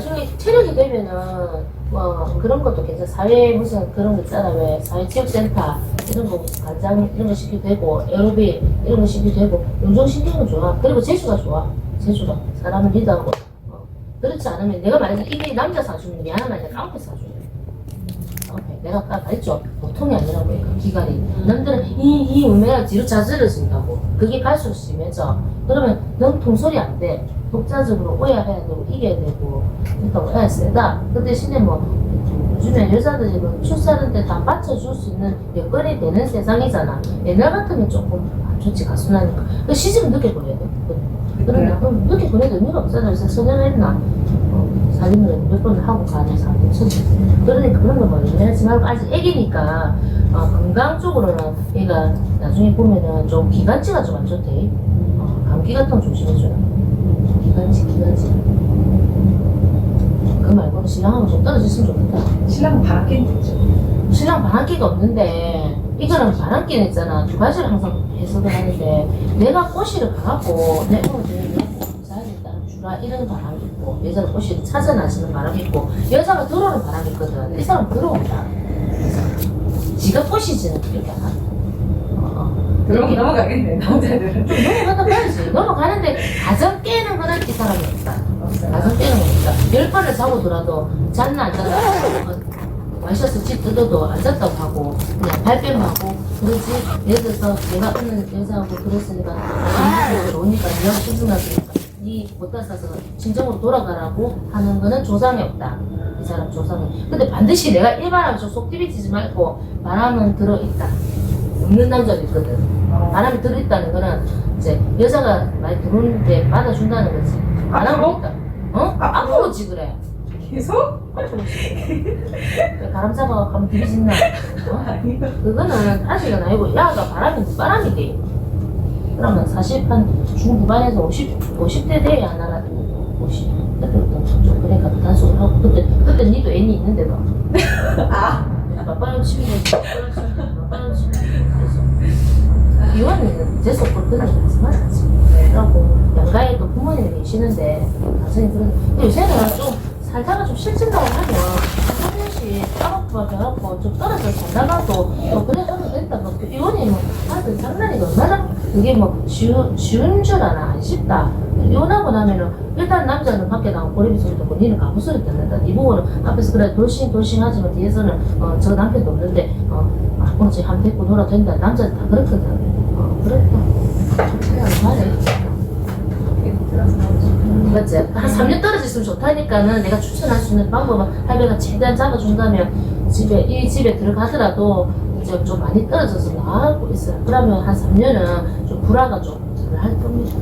체력이 되면은 뭐 그런 것도 괜찮아. 사회 무슨 그런 거 있잖아. 왜 사회 체육센터 이런 거 간장 이런 거 시키도 되고 에어로빅 이런 거 시키도 되고 운동시키는 좋아. 그리고 재주가 좋아. 재주가 사람을 리드하고. 어. 그렇지 않으면 내가 만약에 이게 남자 사주는 미안하면 깡패 사주는 깡패. 내가 아까 말했죠. 보통이 아니라고 해. 그 기간이. 남들은 이, 이 우매가 뒤로 자지러진다고. 그게 갈수록 심해져. 그러면 넌 통솔이 안 돼. 독자적으로 오해해야 되고 이겨야 되고 그러니까 오해가 세다. 그 대신에 뭐 요즘에 여자들이 뭐 출산할 때다 받쳐줄 수 있는 여건이 되는 세상이잖아. 옛날 같으면 조금 안 좋지 가순하니까. 그 시집은 늦게 보내야 돼. 그러나 그럼 늦게 보내도 의미가 없잖아. 그래서 선영했나 어, 살림을 몇 번을 하고 가는 사람이 있었지. 그러니까 그런 거뭐 얘기하지 말고 아직 애기니까 어, 건강 쪽으로는 얘가 나중에 보면은 좀 기관지가 좀 안 좋대. 어, 감기 같은 거 조심해줘요. 기관지, 기관지. 그거 말고는 신랑하고 좀 떨어졌으면 좋겠다. 신랑은 바람개는 되죠. 신랑 바람기가 없는데 이거는 바람기는 있잖아 두 가지를 항상 해석을 하는데 내가 꼬시를 가갖고 내 내가 주라 이런 바람이 있고 여자가 꼬시를 찾아 나서는 바람이 있고 여자가 들어오는 바람이 있거든 이 사람 들어온다 지가 꼬시지는 어, 어. 그럼 넘어가겠네, 남자들은. 봐야지. 넘어가는데 가정 깨는 거는 이 사람이 없다. 가정 깨는 거니까 열 번을 자고더라도 잤나 안 잤나 어, 마셔서 집 뜯어도 안 잤다고 하고 그냥 발뺌 하고 그러지. 예를 들어서 내가 어느 여자하고 그랬으니까 이으로 오니까 네가 신승났으니까 니못 따라서 진정으로 돌아가라고 하는 거는 조상이 없다. 이 사람 조상이. 근데 반드시 내가 일반하면 속 디비치지 말고 바람은 들어있다 없는 남자도 있거든 바람이 들어있다는 거는 이제 여자가 많이 들어오는데 받아준다는 거지 안 하고 있다 어? 앞으로 지 그래 계속? 왜 바람 잡아 가면 들이진나? 어? 아니요. 그거는 아직은 아니고 야가 바람이 바람이 돼. 그러면 40, 한 중후반에서 50, 50대 돼야 하나 50. 그때부터 좀 그래가 단속을 하고 그때 그때 니도 애니 있는데 봐. 아, 맞바람 치면 맞바람 치면 그래서 이혼은 재수 없고 그런 거 하지 말았지. 그러고 양가에 또 부모님이 계시는데 가정이 그런 근데 요새는 좀 살다가 좀 실증나고 하면 한 번씩 따갑고 배고고 좀 떨어져 살다가도 또 그래 하면 된다 뭐 이혼이 뭐 하여튼 장난이 얼마나 그게 뭐 쉬운, 쉬운 줄 아나 안 쉽다. 이혼하고 나면은 일단 남자는 밖에 나가고 고리비 소리 듣고 니는 가부 소리 듣는다. 이 부분은 앞에서 그래 돌싱 돌싱 하지만 뒤에서는 어, 저 남편도 없는데 어, 아, 어제 한 뵙고 놀아 된다. 남자는 다 그렇거든 맞지? 한 3년 떨어졌으면 좋다니까는 내가 추천할 수 있는 방법은 할배가 최대한 잡아준다면 집에 이 집에 들어가더라도 이제 좀 많이 떨어져서 나하고 있어요. 그러면 한 3년은 좀 불화가 좀덜할 겁니다.